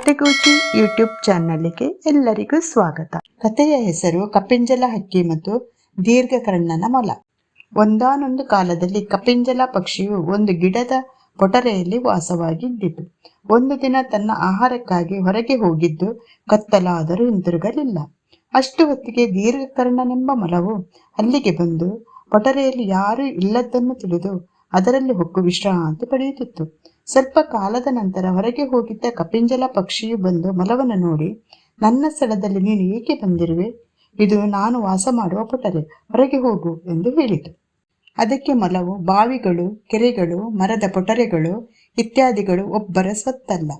ಕತೆಗೂಚಿ YouTube ಚಾನಲ್ಗೆ ಎಲ್ಲರಿಗೂ ಸ್ವಾಗತ. ಕಥೆಯ ಹೆಸರು ಕಪಿಂಜಲ ಹಕ್ಕಿ ಮತ್ತು ದೀರ್ಘಕರ್ಣನ ಮೊಲ. ಒಂದಾನೊಂದು ಕಾಲದಲ್ಲಿ ಕಪಿಂಜಲ ಪಕ್ಷಿಯು ಒಂದು ಗಿಡದ ಪೊಟರೆಯಲ್ಲಿ ವಾಸವಾಗಿದ್ದಿತು. ಒಂದು ದಿನ ತನ್ನ ಆಹಾರಕ್ಕಾಗಿ ಹೊರಗೆ ಹೋಗಿದ್ದು ಕತ್ತಲಾದರೂ ಹಿಂತಿರುಗಲಿಲ್ಲ. ಅಷ್ಟು ಹೊತ್ತಿಗೆ ದೀರ್ಘಕರ್ಣನೆಂಬ ಮೊಲವು ಅಲ್ಲಿಗೆ ಬಂದು ಪೊಟರೆಯಲ್ಲಿ ಯಾರೂ ಇಲ್ಲದನ್ನು ತಿಳಿದು ಅದರಲ್ಲಿ ಹೊಕ್ಕು ವಿಶ್ರಾಂತಿ ಪಡೆಯುತ್ತಿತ್ತು. ಸ್ವಲ್ಪ ಕಾಲದ ನಂತರ ಹೊರಗೆ ಹೋಗಿದ್ದ ಕಪಿಂಜಲ ಪಕ್ಷಿಯು ಬಂದು ಮಲವನ್ನು ನೋಡಿ, ನನ್ನ ಸ್ಥಳದಲ್ಲಿ ನೀನು ಏಕೆ ಬಂದಿರುವೆ? ಇದು ನಾನು ವಾಸ ಮಾಡುವ ಪೊಟರೆ ಹೊರಗೆ ಹೋಗು ಎಂದು ಹೇಳಿತು. ಅದಕ್ಕೆ ಮಲವು, ಬಾವಿಗಳು, ಕೆರೆಗಳು, ಮರದ ಪೊಟರೆಗಳು ಇತ್ಯಾದಿಗಳು ಒಬ್ಬರ ಸ್ವತ್ತಲ್ಲ.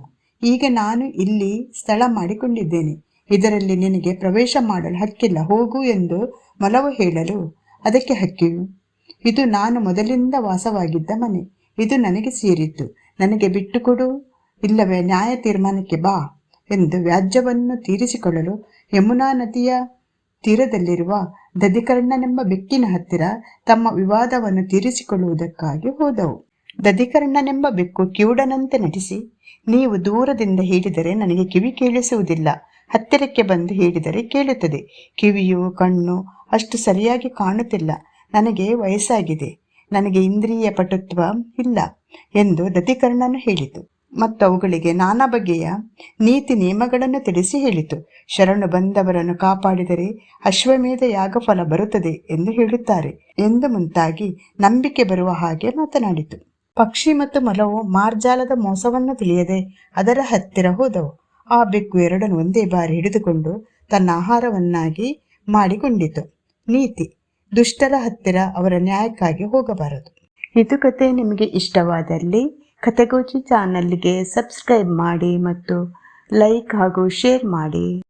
ಈಗ ನಾನು ಇಲ್ಲಿ ಸ್ಥಳ ಮಾಡಿಕೊಂಡಿದ್ದೇನೆ. ಇದರಲ್ಲಿ ನಿನಗೆ ಪ್ರವೇಶ ಮಾಡಲು ಹಕ್ಕಿಲ್ಲ, ಹೋಗು ಎಂದು ಮಲವು ಹೇಳಲು. ಅದಕ್ಕೆ ಹಕ್ಕಿಯು ಇದು ನಾನು ಮೊದಲಿಂದ ವಾಸವಾಗಿದ್ದ ಮನೆ. ಇದು ನನಗೆ ಸೇರಿದ್ದು. ನನಗೆ ಬಿಟ್ಟುಕೊಡು. ಇಲ್ಲವೇ ನ್ಯಾಯ ತೀರ್ಮಾನಕ್ಕೆ ಬಾ ಎಂದು ವ್ಯಾಜ್ಯವನ್ನು ತೀರಿಸಿಕೊಳ್ಳಲು ಯಮುನಾ ನದಿಯ ತೀರದಲ್ಲಿರುವ ದಧಿಕರ್ಣನೆಂಬ ಬೆಕ್ಕಿನ ಹತ್ತಿರ ತಮ್ಮ ವಿವಾದವನ್ನು ತೀರಿಸಿಕೊಳ್ಳುವುದಕ್ಕಾಗಿ ಹೋದವು. ದಧಿಕರ್ಣನೆಂಬ ಬೆಕ್ಕು ಕಿವುಡನಂತೆ ನಟಿಸಿ, ನೀವು ದೂರದಿಂದ ಹೇಳಿದರೆ ನನಗೆ ಕಿವಿ ಕೇಳಿಸುವುದಿಲ್ಲ. ಹತ್ತಿರಕ್ಕೆ ಬಂದು ಹೇಳಿದರೆ ಕೇಳುತ್ತದೆ. ಕಿವಿಯು, ಕಣ್ಣು ಅಷ್ಟು ಸರಿಯಾಗಿ ಕಾಣುತ್ತಿಲ್ಲ. ನನಗೆ ವಯಸ್ಸಾಗಿದೆ. ನನಗೆ ಇಂದ್ರಿಯ ಪಟುತ್ವ ಇಲ್ಲ ಎಂದು ದತಿಕರ್ಣನು ಹೇಳಿತು. ಮತ್ತು ಅವುಗಳಿಗೆ ನಾನಾ ಬಗೆಯ ನೀತಿ ನಿಯಮಗಳನ್ನು ತಿಳಿಸಿ ಹೇಳಿತು. ಶರಣು ಬಂದವರನ್ನು ಕಾಪಾಡಿದರೆ ಅಶ್ವಮೇಧ ಯಾಗ ಫಲ ಬರುತ್ತದೆ ಎಂದು ಹೇಳುತ್ತಾರೆ ಎಂದು ಮುಂತಾಗಿ ನಂಬಿಕೆ ಬರುವ ಹಾಗೆ ಮಾತನಾಡಿತು. ಪಕ್ಷಿ ಮತ್ತು ಮೊಲವು ಮಾರ್ಜಾಲದ ಮೋಸವನ್ನು ತಿಳಿಯದೆ ಅದರ ಹತ್ತಿರ ಹೋದವು. ಆ ಬೆಕ್ಕು ಎರಡನ್ನು ಒಂದೇ ಬಾರಿ ಹಿಡಿದುಕೊಂಡು ತನ್ನ ಆಹಾರವನ್ನಾಗಿ ಮಾಡಿಕೊಂಡಿತು. ನೀತಿ ದುಷ್ಟರ ಹತ್ತಿರ ಅವರ ನ್ಯಾಯಕ್ಕಾಗಿ ಹೋಗಬಾರದು. ಇದು ಕತೆ ನಿಮಗೆ ಇಷ್ಟವಾದಲ್ಲಿ ಕತೆಗೋಚಿ ಚಾನಲ್ಗೆ ಸಬ್ಸ್ಕ್ರೈಬ್ ಮಾಡಿ ಮತ್ತು ಲೈಕ್ ಹಾಗೂ ಶೇರ್ ಮಾಡಿ.